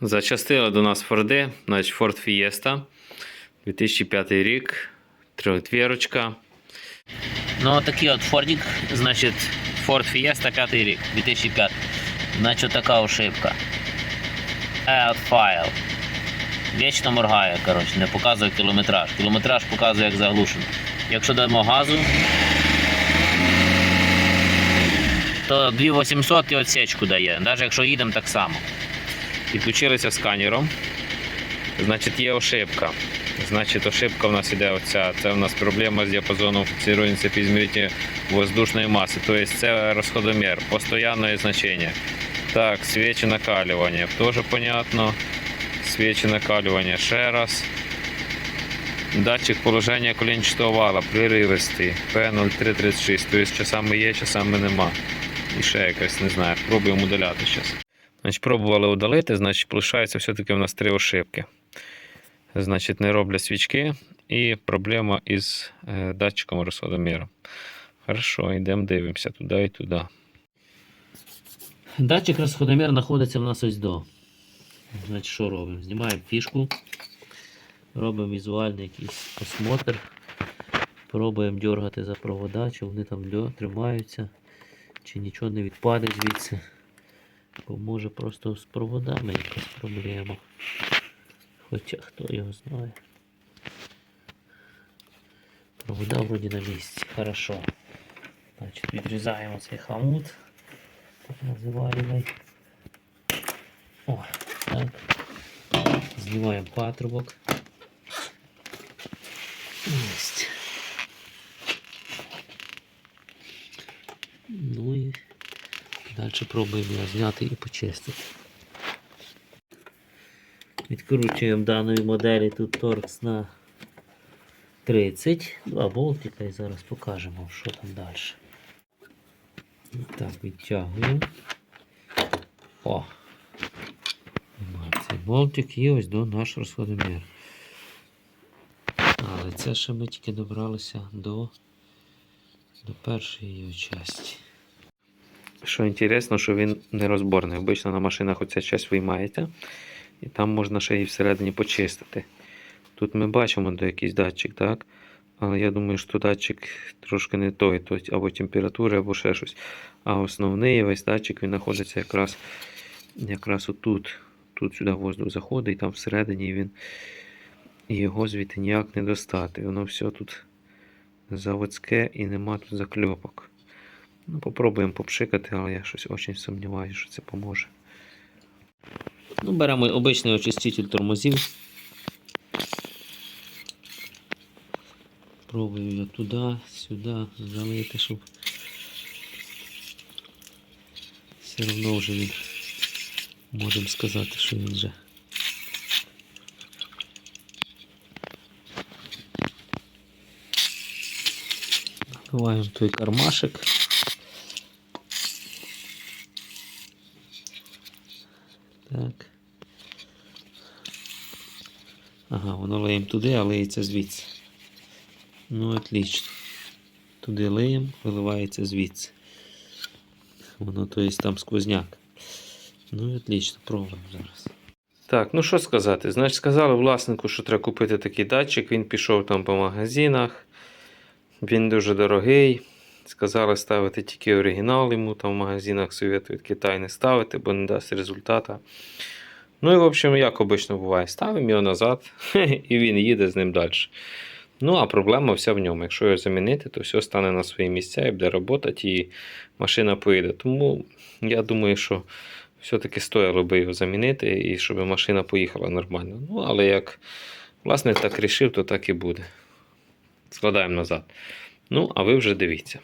Зачастили до нас Форди, значить Ford Fiesta, 2005 рік, трьохтвірочка. Ну, такий от Фордік, значить, Ford Fiesta 5 рік, 2005. Значить, така ошибка. Add file. Вічно моргає, коротше, не показує кілометраж. Кілометраж показує як заглушено. Якщо дамо газу, то 2800 і отсечку дає, навіть якщо їдемо так само. Підключилися сканером. Значить, є ошибка. Значить, ошибка у нас іде оця. Це у нас проблема з діапазоном фіксування підзмірювання воздушної маси. Тобто це розходомір, постоянне значення. Так, свічі накалювання. Теж понятно. Свічі накалювання ще раз. Датчик положення колінчатого вала, приривистий, P0336. Тобто часами є, часами нема. І ще якась, не знаю. Пробуємо удаляти зараз. Значить, пробували удалити, значить, залишається все-таки у нас три ошибки. Значить, не роблять свічки і проблема із е, датчиком розходоміру. Хорошо, йдемо дивимося туди і туди. Датчик розходомір знаходиться в нас ось до. Значить, що робимо? Знімаємо фішку, робимо візуальний якийсь осмотр, пробуємо дергати за провода, чи вони там тримаються, чи нічого не відпаде звідси. Бо може просто з проводами якась проблема. Хоча хто його знає. Провода вроді на місці. Хорошо. Значить, відрізаємо цей хамут. Так називаємо. О, так. Знімаємо патрубок. Єсть. Ну і далі пробуємо його зняти і почистити. Відкручуємо даної моделі тут торкс на 30, два болтика і зараз покажемо, що там далі. Так, відтягуємо. О! Цей болтик і ось до наш розходомір. Але це ще ми тільки добралися до, до першої його частини. Що інтересно, що він нерозборний. Обично на машинах оця часть виймається. І там можна ще і всередині почистити. Тут ми бачимо де якийсь датчик, так? Але я думаю, що датчик трошки не той, тобто або температури, або ще щось. А основний весь датчик він знаходиться якраз, якраз отут. Тут сюди воздух заходить, і там всередині він його звідти ніяк не достати. Воно все тут заводське і нема тут закльопок. Ну, попробуємо попшикати, але я щось дуже сумніваюся, що це поможе. Ну, беремо обичний очиститель тормозів. Пробуємо його туди, сюди залити, щоб все одно вже він, можемо сказати, що він вже. Наливаємо той кармашек. Так. Ага, воно лиємо туди, а лиється звідси. Ну, отлично. Туди лиємо, виливається звідси. Воно, то є там сквозняк. Ну, отлично, пробуємо зараз. Так, ну що сказати? Значить, сказали власнику, що треба купити такий датчик. Він пішов там по магазинах. Він дуже дорогий. Сказали ставити тільки оригінал йому, там в магазинах советують Китай не ставити, бо не дасть результата. Ну і в общем, як обично буває, ставимо його назад, і він їде з ним далі. Ну, а проблема вся в ньому. Якщо його замінити, то все стане на свої місця і буде працювати, і машина поїде. Тому я думаю, що все-таки стояло би його замінити, і щоб машина поїхала нормально. Ну, але як власник так рішив, то так і буде. Складаємо назад. Ну, а ви вже дивіться.